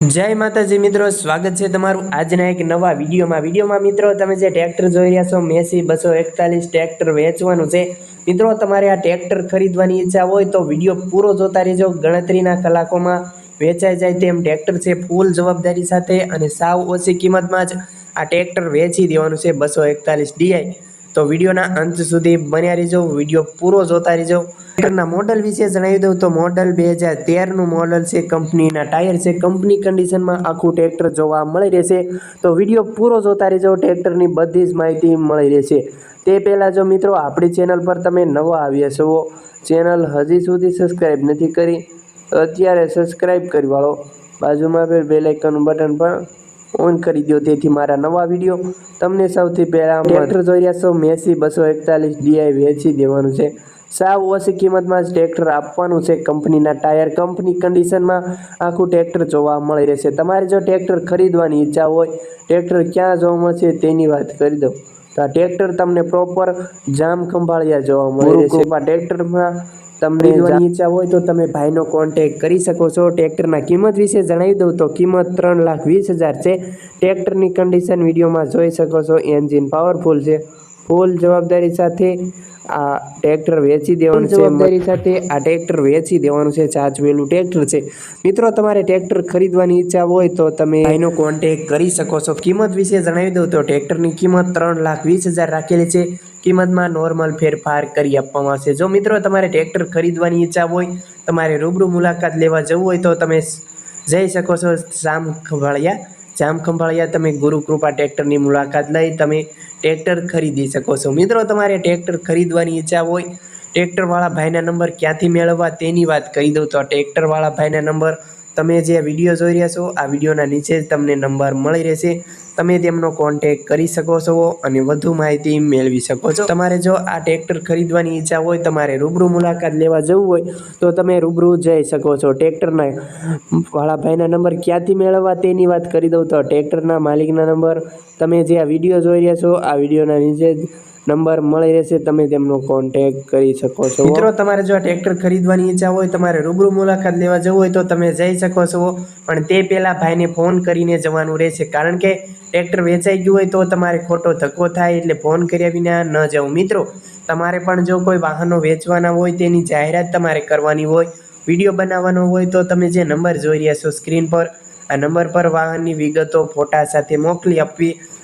જય માતાજી મિત્રો, સ્વાગત છે તમારું આજના એક નવા વિડીયોમાં. વિડીયોમાં મિત્રો, તમે જે ટ્રેક્ટર જોઈ રહ્યા છો, મેસી બસો એકતાલીસ ટ્રેક્ટર વેચવાનું છે. મિત્રો, તમારે આ ટ્રેક્ટર ખરીદવાની ઈચ્છા હોય તો વીડિયો પૂરો જોતા રહેજો. ગણતરીના કલાકોમાં વેચાઈ જાય તેમ ટ્રેક્ટર છે ફૂલ જવાબદારી સાથે અને સાવ ઓછી કિંમતમાં જ આ ટ્રેક્ટર વેચી દેવાનું છે બસો એકતાલીસ ડીઆઈ. તો વિડીયોના અંત સુધી બન્યા રહેજો. વીડિયો પૂરો જોતા રહેજો. ટ્રેક્ટરના મોડલ વિશે જણાવી દઉં તો મોડલ બે હજાર તેરનું મોડલ છે. કંપનીના ટાયર છે. કંપની કન્ડિશનમાં આખું ટ્રેક્ટર જોવા મળી રહેશે. તો વીડિયો પૂરો જોતા રહેજો. ટ્રેક્ટરની બધી જ માહિતી મળી રહેશે. તે પહેલાં જો મિત્રો, આપણી ચેનલ પર તમે નવા આવ્યા છો, ચેનલ હજી સુધી સબસ્ક્રાઈબ નથી કરી અત્યારે સબસ્ક્રાઈબ કરી વાળો. બાજુમાં બે બેલ બટન પણ ઓન કરી દો તેથી મારા નવા વીડિયો તમને સૌથી પહેલાં ટ્રેક્ટર જોઈ રહ્યા છો. મેસી બસો એકતાલીસ ડીઆઈ વેચી દેવાનું છે. સાવ ઓછી કિંમતમાં જ ટ્રેક્ટર આપવાનું છે. કંપનીના ટાયર કંપની કન્ડિશનમાં આખું ટ્રેક્ટર જોવા મળી રહેશે. તમારે જો ટ્રેક્ટર ખરીદવાની ઈચ્છા હોય ટ્રેક્ટર ક્યાં જોવા મળશે તેની વાત કરી દઉં. તો આ ટ્રેક્ટર તમને પ્રોપર જામ ખંભાળિયા જોવા મળી રહેશે. આ ટ્રેક્ટરમાં તમને જોવાની ઈચ્છા હોય તો તમે ભાઈનો કોન્ટેક કરી શકો છો. ટ્રેક્ટરના કિંમત વિશે જણાવી દઉં તો કિંમત ત્રણ લાખ વીસ હજાર છે. ટ્રેક્ટરની કન્ડિશન વિડીયોમાં જોઈ શકો છો. એન્જિન પાવરફુલ છે. ફૂલ જવાબદારી સાથે આ ટ્રેક્ટર વેચી દેવાનું છે જવાબદારી સાથે. આ ટ્રેક્ટર વેચી દેવાનું છે ચાચવેલું ટ્રેક્ટર છે. મિત્રો તમારે ટ્રેક્ટર ખરીદવાની ઈચ્છા હોય તો તમે એનો કોન્ટેક કરી શકો છો. કિંમત વિશે જણાવી દઉં તો ટ્રેક્ટરની કિંમત ત્રણ લાખ વીસ હજાર રાખેલી છે. કિંમતમાં નોર્મલ ફેરફાર કરી આપવામાં આવશે. જો મિત્રો તમારે ટ્રેક્ટર ખરીદવાની ઈચ્છા હોય તમારે રૂબરૂ મુલાકાત લેવા જવું હોય તો તમે જઈ શકો છો સામ ખંભાળિયા જામ ખંભાળિયા, તમે ગુરુ કૃપા ટ્રેક્ટરની મુલાકાત લઈ, તમે ટ્રેક્ટર ખરીદી શકો છો. મિત્રો, તમારે ટ્રેક્ટર ખરીદવાની ઈચ્છા હોય, ટ્રેક્ટરવાળા ભાઈના નંબર ક્યાંથી મેળવવા તેની વાત કહી દઉં તો ટ્રેક્ટરવાળા ભાઈના નંબર તમે જે વીડિયો જોઈ રહ્યા છો, આ વિડીયોના નીચે જ તમને નંબર મળી રહેશે. તમે તેમનો કોન્ટેક કરી શકો છો અને વધુ માહિતી મેળવી શકો છો. તમારે જો આ ટ્રેક્ટર ખરીદવાની ઈચ્છા હોય, તમારે રૂબરૂ મુલાકાત લેવા જવું હોય, તો તમે રૂબરૂ જઈ શકો છો. ટ્રેક્ટરના વાળાભાઈના નંબર ક્યાંથી મેળવવા તેની વાત કરી દઉં તો ટ્રેક્ટરના માલિકના નંબર. તમે જે આ વીડિયો જોઈ રહ્યા છો, આ વિડીયોના નીચે જ નંબર મળી રહેશે, તમે તેમનો કોન્ટેક કરી શકો છો. મિત્રો, તમારે જો આ ટ્રેક્ટર ખરીદવાની ઈચ્છા હોય, તમારે રૂબરૂ મુલાકાત લેવા જવું હોય તો તમે જઈ શકો છો. પણ તે પહેલાં ભાઈને ફોન કરીને જવાનું રહેશે. કારણ કે ટ્રેક્ટર વેચાઈ ગયું હોય તો તમારે ખોટો ધક્કો થાય, એટલે ફોન કર્યા વિના ન જવું. મિત્રો, તમારે પણ જો કોઈ વાહનો વેચવાના હોય, તેની જાહેરાત તમારે કરવાની હોય, વીડિયો બનાવવાનો હોય, તો તમે જે નંબર જોઈ રહ્યા છો સ્ક્રીન પર, આ નંબર પર વાહનની વિગતો, ફોટા સાથે મોકલી આપવી.